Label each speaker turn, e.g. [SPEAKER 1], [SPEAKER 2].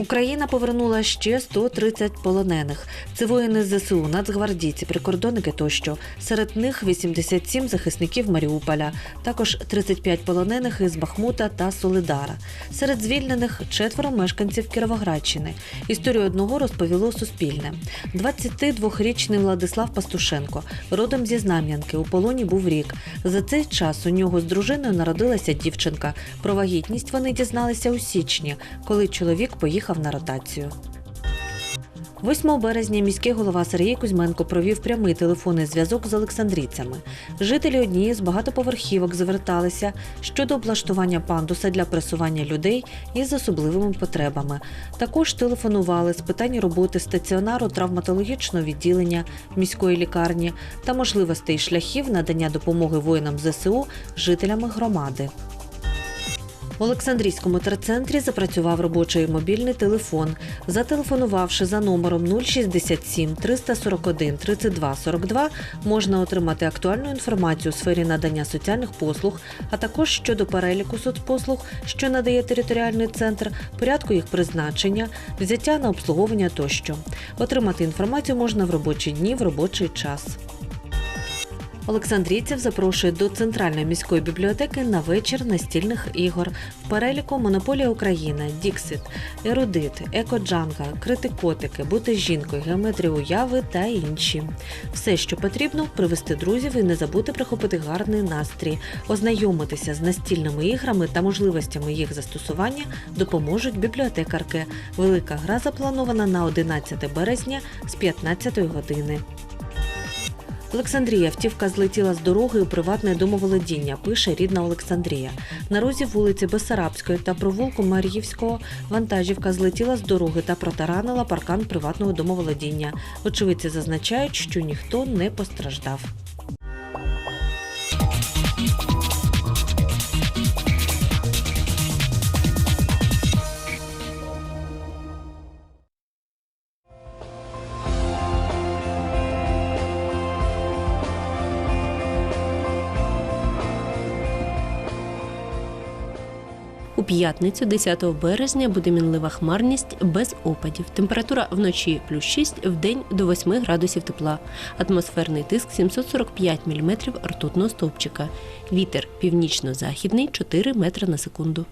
[SPEAKER 1] Україна повернула ще 130 полонених. Це воїни ЗСУ, нацгвардійці, прикордонники тощо. Серед них 87 захисників Маріуполя, також 35 полонених із Бахмута та Солидара. Серед звільнених четверо мешканців Кіровоградщини. Історію одного розповіло Суспільне. 22-річний Владислав Пастушенко, родом зі Знам'янки, у полоні був рік. За цей час у нього з дружиною народилася дівчинка. Про вагітність вони дізналися у січні, коли чоловік поїхав на ротацію. 8 березня міський голова Сергій Кузьменко провів прямий телефонний зв'язок з олександрійцями. Жителі однієї з багатоповерхівок зверталися щодо облаштування пандуса для пресування людей із особливими потребами. Також телефонували з питань роботи стаціонару травматологічного відділення міської лікарні та можливостей шляхів надання допомоги воїнам ЗСУ жителями громади. В Олександрійському терцентрі запрацював робочий мобільний телефон. Зателефонувавши за номером 067 341 32 42, можна отримати актуальну інформацію у сфері надання соціальних послуг, а також щодо переліку соцпослуг, що надає територіальний центр, порядку їх призначення, взяття на обслуговування тощо. Отримати інформацію можна в робочі дні в робочий час. Олександрійців запрошують до центральної міської бібліотеки на вечір настільних ігор. В переліку Монополія України, Діксит, Ерудит, Екоджанка, Критикотики, Бути жінкою, Геометрія уяви та інші. Все, що потрібно, привести друзів і не забути прихопити гарний настрій, ознайомитися з настільними іграми та можливостями їх застосування допоможуть бібліотекарки. Велика гра запланована на 11 березня з 15 години. В Олександрії автівка злетіла з дороги у приватне домоволодіння, пише рідна Олександрія. На розі вулиці Бесарабської та провулку Мар'ївського вантажівка злетіла з дороги та протаранила паркан приватного домоволодіння. Очевидці зазначають, що ніхто не постраждав.
[SPEAKER 2] У п'ятницю, 10 березня, буде мінлива хмарність без опадів. Температура вночі плюс 6, в день до 8 градусів тепла. Атмосферний тиск 745 мм ртутного стовпчика. Вітер північно-західний 4 метри на секунду.